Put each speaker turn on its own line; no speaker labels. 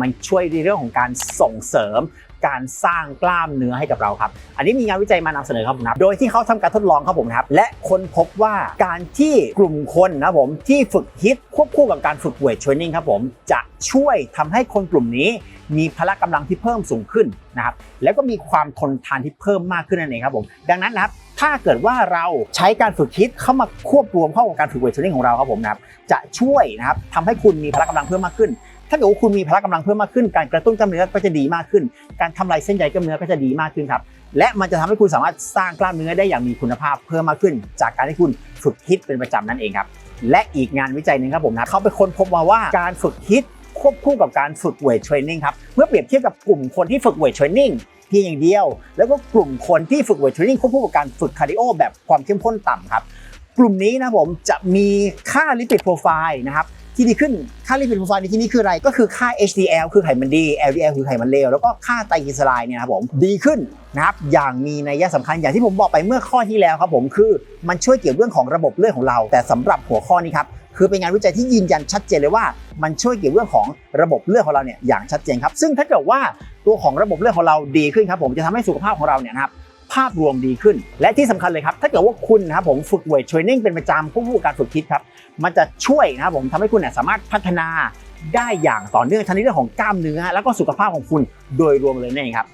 มันช่วยในเรื่องของการส่งเสริมการสร้างกล้ามเนื้อให้กับเราครับ อันนี้มีงานวิจัยมานำเสนอครับผมนะโดยที่เขาทำการทดลองครับผมนะครับ และค้นพบว่าการที่กลุ่มคนนะผมที่ฝึกฮิตควบคู่กับการฝึกเวทเทรนนิ่งครับผมจะช่วยทำให้คนกลุ่มนี้ มีพละกำลังที่เพิ่มสูงขึ้นนะครับ แล้วก็มีความทนทานที่เพิ่มมากขึ้นนั่นเองครับผม ดังนั้นนะครับถ้าเกิดว่าเราใช้การฝึกฮิตเข้ามาควบรวมเข้ากับการฝึกเวทเทรนนิ่งของเราครับผมนะครับจะช่วยนะครับทำให้คุณมีพละกำลังเพิ่มมากขึ้น ถ้าเกิดว่าคุณมีพละกำลังเพิ่มมากขึ้น การกระตุ้นกล้ามเนื้อก็จะดีมากขึ้น การทำลายเส้นใยกล้ามเนื้อก็จะดีมากขึ้นครับ และมันจะทำให้คุณสามารถสร้างกล้ามเนื้อได้อย่างมีคุณภาพเพิ่มมากขึ้น จากการที่คุณฝึกฮิตเป็นประจำนั่นเองครับ และอีกงานวิจัยหนึ่งครับผมนะเขาไปค้นพบมาว่าการฝึกฮิตควบคู่กับการฝึกเวทเทรนนิ่งครับ เมื่อเปรียบเทียบกับกลุ่มคนที่ฝึกเวทเทรนนิ่งเพียงอย่างเดียว แล้วก็กลุ่มคนที่ฝึกเวทเทรนนิ่งควบคู่กับการฝึกคาร์ดิโอแบบความเข้มข้นต่ำครับ กลุ่มนี้นะผมจะมีค่าลิปิดโปรไฟล์นะครับ ที่ดีขึ้น ค่าลิปิดโปรไฟล์ในที่นี้คืออะไร ก็คือค่า HDL คือไขมันดี LDL คือไขมันเลว แล้วก็ค่าไตรกลีเซอไรด์เนี่ยนะครับผมดีขึ้นนะครับ อย่างมีนัยสำคัญอย่างที่ผมบอกไปเมื่อข้อที่แล้วครับผมคือมันช่วยเกี่ยวเรื่องของระบบเลือดของเรา แต่สำหรับหัวข้อนี้ครับคือเป็นงานวิจัยที่ยืนยันชัดเจนเลยว่า มันช่วยเกี่ยวเรื่องของระบบเลือดของเราเนี่ยอย่างชัดเจนครับ ซึ่งถ้าเกิดว่าตัวของระบบเลือดของเราดีขึ้นครับผมจะทำให้สุขภาพของเราเนี่ยนะครับ ภาพรวมดีขึ้น และที่สำคัญเลยครับ ถ้าเกิดว่าคุณนะครับผมฝึกเวทเทรนนิ่งเป็นประจำควบคู่การฝึกคิดครับ มันจะช่วยนะครับผมทำให้คุณเนี่ยสามารถพัฒนาได้อย่างต่อเนื่องทั้งในเรื่องของกล้ามเนื้อ แล้วก็สุขภาพของคุณโดยรวมเลยนั่นเองครับ